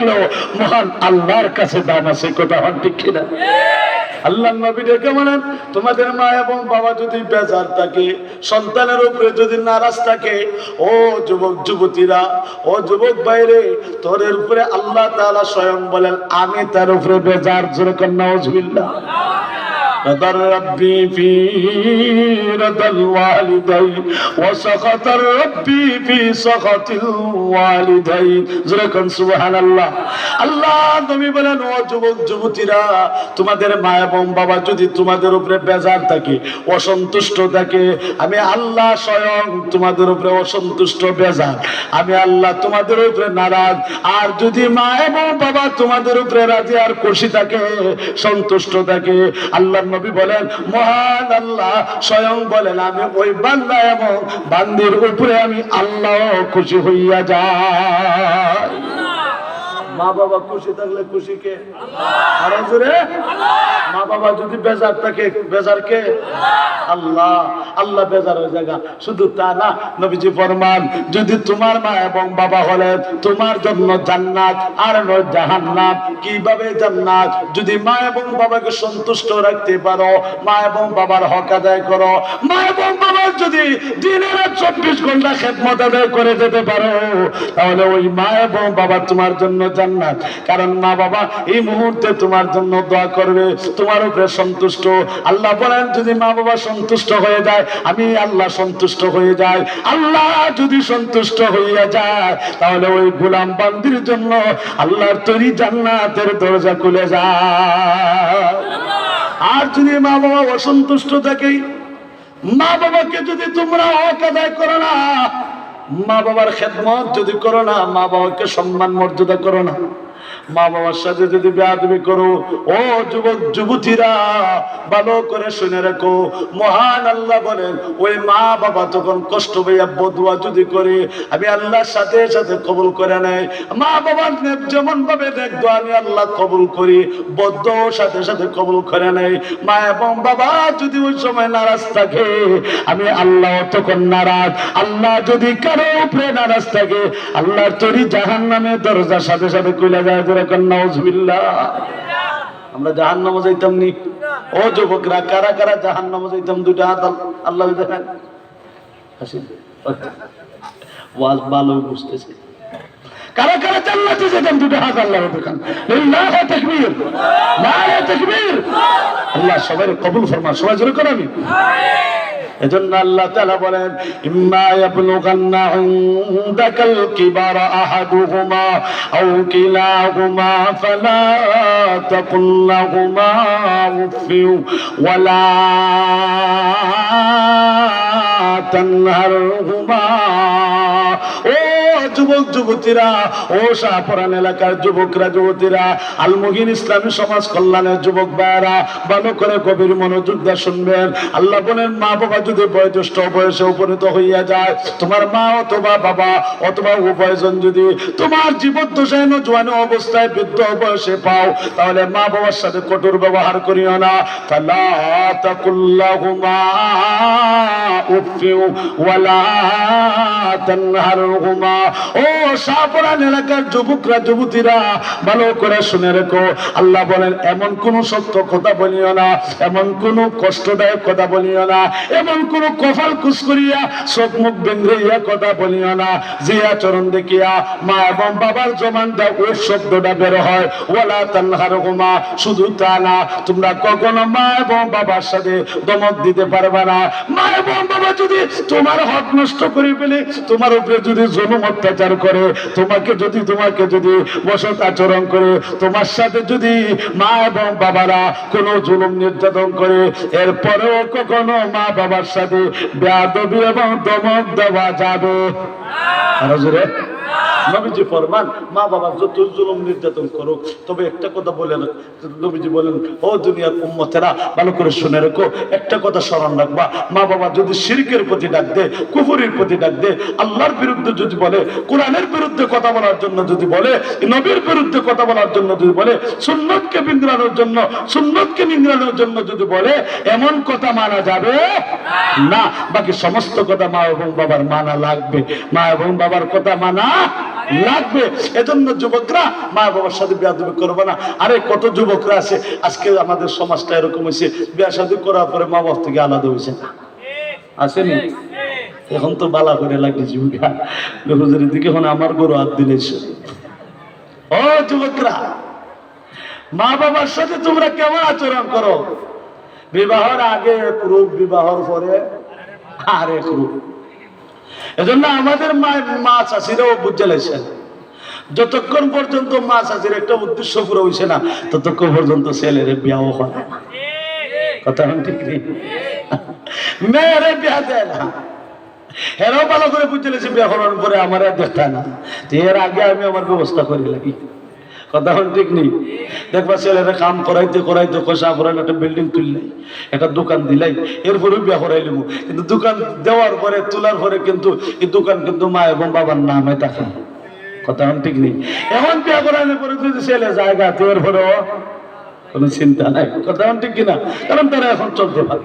থাকলেও মহান আল্লাহর কাছে দাম আছে কথা হন ঠিক কিনা? আল্লাহ নবী ডেকে বলেন, তোমাদের মা এবং বাবা যদি বেজার থাকে, সন্তানের উপরে যদি নারাজ থাকে, ও যুবক, যুবতীরা, ও যুবক বাইরে তোর উপরে আল্লাহ তাআলা স্বয়ং বলেন, আমি তার উপরে বেজার, যেরকম কন্যা رضا ربي في رضا الوالدين وسخط ربي في سخط الوالدين যেরকম সুবহানাল্লাহ আল্লাহ নবী বলেন ও যুবক যুবতীরা তোমাদের মা এবং বাবা যদি তোমাদের উপরে বেজার থাকে অসন্তুষ্ট থাকে আমি আল্লাহ স্বয়ং তোমাদের উপরে অসন্তুষ্ট বেজার আমি আল্লাহ তোমাদের উপরে নারাজ আর যদি মা এবং বাবা তোমাদের উপরে রাজি আর খুশি থাকে সন্তুষ্ট থাকে আল্লাহ নবী বলেন, মহান আল্লাহ স্বয়ং বলেন, আমি ওই বান্দা এবং বান্দির উপরে আমি আল্লাহ খুশি হইয়া যাই। মা বাবা খুশি থাকলে খুশি কে? আরও মা বাবা যদি বেজার থাকে, বেজার কে? আল্লাহ। আল্লাহ বেজার হয়ে জায়গা শুধু তা না, নবীজি ফরমান, যদি তোমার মা এবং বাবা হলে তোমার জন্য জান্নাত আর নয় জাহান্নাম। কীভাবে জান্নাত? যদি মা এবং বাবাকে সন্তুষ্ট রাখতে পারো, মা এবং বাবার হক আদায় করো। মা এবং বাবার যদি দিনের চব্বিশ ঘণ্টা খেদমত আদায় করে যেতে পারো, তাহলে ওই মা এবং বাবা তোমার জন্য জান্নাত। কারণ মা বাবা এই মুহূর্তে তোমার জন্য দোয়া করবে, তোমার উপরে সন্তুষ্ট। আল্লাহ বলেন, যদি মা বাবা সন্তুষ্ট হয়ে যায়, আমি আল্লাহ সন্তুষ্ট হয়ে যায় আল্লাহ যদি সন্তুষ্ট হইয়া যায়, তাহলে ওই গোলাম বান্দির জন্য আল্লাহর তৈরি জান্নাতের দরজা খুলে যায়। আর যদি মা বাবা অসন্তুষ্ট থাকে, মা বাবাকে যদি তোমরা হক আদায় করো না মা বাবার খেদমত যদি করো না মা বাবাকে সম্মান মর্যাদা করো না। মা বাবার সাথে যদি বেয়াদবি করো, ও যুবক, যুবতীরা, ভালো করে শুনে রাখো। মহান আল্লাহ বলেন, ওই মা বাবা তখন কষ্ট পাইয়া বদুয়া যদি করে, আমি আল্লাহর সাথে সাথে কবুল করে নেয় মা বাবার যেমন ভাবে দেখব আমি আল্লাহ কবুল করি বদ্ধ সাথে সাথে কবুল করে নেয় মা এবং বাবা যদি ওই সময় নারাজ থাকে, আমি আল্লাহ তখন নারাজ। আল্লাহ যদি কারও উপরে নারাজ থাকে, আল্লাহর তৈরি জাহান নামে দরজার সাথে সাথে কইলা যায়। আমরা জাহান যাইতাম নি। ও যুবকরা, কারা কারা জাহান যাইতাম? হাত আল্লাহ দেখেন। হাসিন ওয়াজ ভালো বুঝতেছে। কারা কারা জান্নাতে দুটো হাত আল্লাহ দেখান। লিল্লাহ তাকবীর। নারে তাকবীর। আল্লাহ সবাই কবুল ফরমান। সবাই জোরে করে আমি। এজন্য আল্লাহ তাআলা বলেন, ইম্মা ইয়াবলুগান্না ইনদাকাল কিবারা আহাদুহুমা আও কিলাহুমা ফালা তাকুল লাহুমা উফি ওয়ালা তানহারহুমা। ও যুবক, যুবতীরা, ও শাহপুরান এলাকার যুবকরা, যুবতীরা আলমগিন ইসলামী সমাজ কল্যাণের যুবক ভাইরা ভালো করে গভীর মনোযোগ দিয়ে শুনবেন। আল্লাহ বলেন, মা বাবা যদি বয়োজ্যেষ্ঠ বয়সে উপনীত হইয়া যায়, তোমার মা অথবা বাবা অথবা উভয়জন যদি তোমার জীবদ্দশায় জোয়ানো অবস্থায় বৃদ্ধ বয়সে পাও, তাহলে মা বাবার সাথে কঠোর ব্যবহার করিও না। তানহারহুমা। ও সাপরান এলাকার যুবকরা, যুবতীরা, ভালো করে শুনে রেখো। আল্লাহ বলেন, এমন কোন সত্য কথা বলিও না, এমন কোন কষ্টদায়ক কথা বলিও না, এমন কোন কপাল কুস করিয়া চোখ মুখ বেঙ্গিয়া কথা বলিও না। যে আচরণ দেখিয়া মা এবং বাবার জমান দা ও শব্দটা বের হয়, ওয়ালা তানহার হুমা, শুধু তা না, তোমরা কখনো মা এবং বাবার সাথে দমক দিতে পারবে না। মা এবং বাবা যদি তোমার হক নষ্ট করে ফেলে, তোমার উপরে যদি জনম অত্যাচার করে, তোমাকে যদি তোমাকে যদি বসত আচরণ করে, তোমার সাথে যদি মা এবং বাবারা কোনো জুলুম নির্যাতন করে, এরপরেও কখনো মা বাবার সাথে ব্যাদবি এবং দমক দেওয়া যাবে। আরও নবীজি ফরমান, মা বাবা যত জুলুম নির্যাতন করুক, তবে একটা কথা বলেন নবীজি বলেন, ও দুনিয়ার উম্মতেরা, ভালো করে শুনে রেখো, একটা কথা স্মরণ রাখবা, মা বাবা যদি শিরকের প্রতি ডাক দে কুফুরির প্রতি ডাক দে আল্লাহর বিরুদ্ধে যদি বলে, কোরআনের বিরুদ্ধে কথা বলার জন্য যদি বলে, নবীর বিরুদ্ধে কথা বলার জন্য যদি বলে, সুন্নতকে বিন্দ্রানোর জন্য, সুন্নতকে নিংড়ানোর জন্য যদি বলে, এমন কথা মানা যাবে না। বাকি সমস্ত কথা মা এবং বাবার মানা লাগবে। মা এবং বাবার কথা মানা লাগবে। এজন্য যুবকরা মা বাবার সাথে বিয়া তুমি করব না। আরে, কত যুবকরা আছে? আজকে আমাদের সমাজটা এরকম হয়েছে, বিয়া শাদী করার পরে মা বাবার থেকে আলাদা হয়েছে। না আসেনি? এখন তো বালা করে লাগে জীবিকা দিকে এখন আমার গরু হাত দিলেছে ও যুবকরা, মা বাবার সাথে তোমরা কেমন আচরণ করো? বিবাহর আগে এক রূপ বিবাহর পরে আরেক রূপ। এজন্য আমাদের মায়ের মা চাষিরাও বুঝে লাইছেন যতক্ষণ পর্যন্ত মা চাষির একটা উদ্দেশ্য পুরো হইছে না, ততক্ষণ পর্যন্ত ছেলের বিয়াও হয় না। কথা ঠিক মেয়েরে বিয়া দেয় না। হেরাও ভালো করে বুঝে লেছে বিয়া করার পরে আমার দেখতে না। এর আগে আমি আমার ব্যবস্থা করে লাগি। কথা এখন ঠিক নেই? দেখবা ছেলেরা কাম করাইতে করাইতে কষা করাইলে একটা বিল্ডিং তুললাই একটা দোকান দিলাই, এরপরে বিয়া করাই লিমু কিন্তু দোকান দেওয়ার পরে, তোলার পরে কিন্তু এই দোকান কিন্তু মা এবং বাবার নামে থাকে কথা এখন ঠিক নেই? এখন বিয়া করাইলে পরে যদি ছেলে জায়গা, তো এরপরে কোনো চিন্তা নাই। কথা ঠিক কিনা? কারণ তারা এখন চলতে পারে।